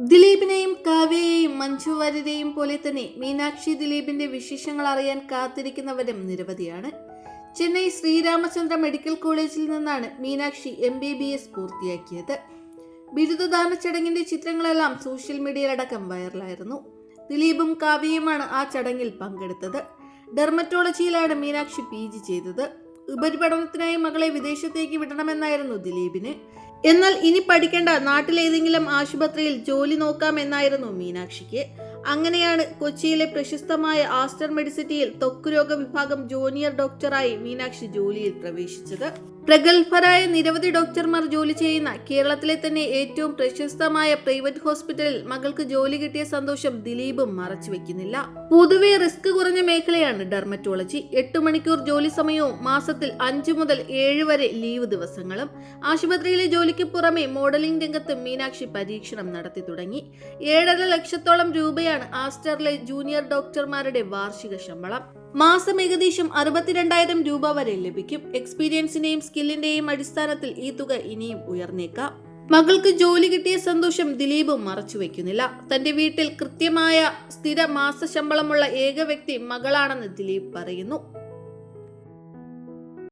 ദിലീപിനെയും കാവ്യയെയും മഞ്ജു വാര്യരെയും പോലെ തന്നെ മീനാക്ഷി ദിലീപിന്റെ വിശേഷങ്ങൾ അറിയാൻ കാത്തിരിക്കുന്നവരും നിരവധിയാണ്. ചെന്നൈ ശ്രീരാമചന്ദ്ര മെഡിക്കൽ കോളേജിൽ നിന്നാണ് Meenakshi M B B S പൂർത്തിയാക്കിയത്. ബിരുദദാന ചടങ്ങിന്റെ ചിത്രങ്ങളെല്ലാം സോഷ്യൽ മീഡിയയിലടക്കം വൈറലായിരുന്നു. ദിലീപും കാവ്യയുമാണ് ആ ചടങ്ങിൽ പങ്കെടുത്തത്. ഡെർമറ്റോളജിയിലാണ് മീനാക്ഷി പി ജി ചെയ്തത്. ഉപരിപഠനത്തിനായി മകളെ വിദേശത്തേക്ക് വിടണമെന്നായിരുന്നു ദിലീപിന്. എന്നാൽ ഇനി പഠിക്കേണ്ട. നാട്ടിലേതെങ്കിലും ആശുപത്രിയിൽ ജോലി നോക്കാം എന്നായിരുന്നു മീനാക്ഷിക്ക്. അങ്ങനെയാണ് കൊച്ചിയിലെ പ്രശസ്തമായ ആസ്റ്റർ മെഡിസിറ്റിയിൽ ത്വക്കുരോഗ വിഭാഗം ജൂനിയർ ഡോക്ടറായി മീനാക്ഷി ജോലിയിൽ പ്രവേശിച്ചത്. പ്രഗത്ഭരായ നിരവധി ഡോക്ടർമാർ ജോലി ചെയ്യുന്ന കേരളത്തിലെ തന്നെ ഏറ്റവും പ്രശസ്തമായ പ്രൈവറ്റ് ഹോസ്പിറ്റലിൽ മകൾക്ക് ജോലി കിട്ടിയ സന്തോഷം ദിലീപും മറച്ചുവെക്കുന്നില്ല. പൊതുവെ റിസ്ക് കുറഞ്ഞ മേഖലയാണ് ഡെർമറ്റോളജി. എട്ട് മണിക്കൂർ ജോലി സമയവും മാസത്തിൽ അഞ്ചു മുതൽ ഏഴ് വരെ ലീവ് ദിവസങ്ങളും. ആശുപത്രിയിലെ ജോലിക്ക് പുറമെ മോഡലിംഗ് രംഗത്ത് മീനാക്ഷി പരീക്ഷണം നടത്തി തുടങ്ങി. ഏഴര ലക്ഷത്തോളം രൂപയാണ് ആസ്റ്ററിലെ ജൂനിയർ ഡോക്ടർമാരുടെ വാർഷിക ശമ്പളം. മാസം ഏകദേശം അറുപത്തിരണ്ടായിരം രൂപ വരെ ലഭിക്കും. എക്സ്പീരിയൻസിന്റെയും സ്കില്ലിന്റെയും അടിസ്ഥാനത്തിൽ ഈ തുക ഇനിയും ഉയർന്നേക്കാം. മകൾക്ക് ജോലി കിട്ടിയ സന്തോഷം ദിലീപ് മറച്ചു വെക്കുന്നില്ല തന്റെ വീട്ടിൽ കൃത്യമായ സ്ഥിര മാസ ശമ്പളമുള്ള ഏക വ്യക്തി മകളാണെന്ന് ദിലീപ് പറയുന്നു.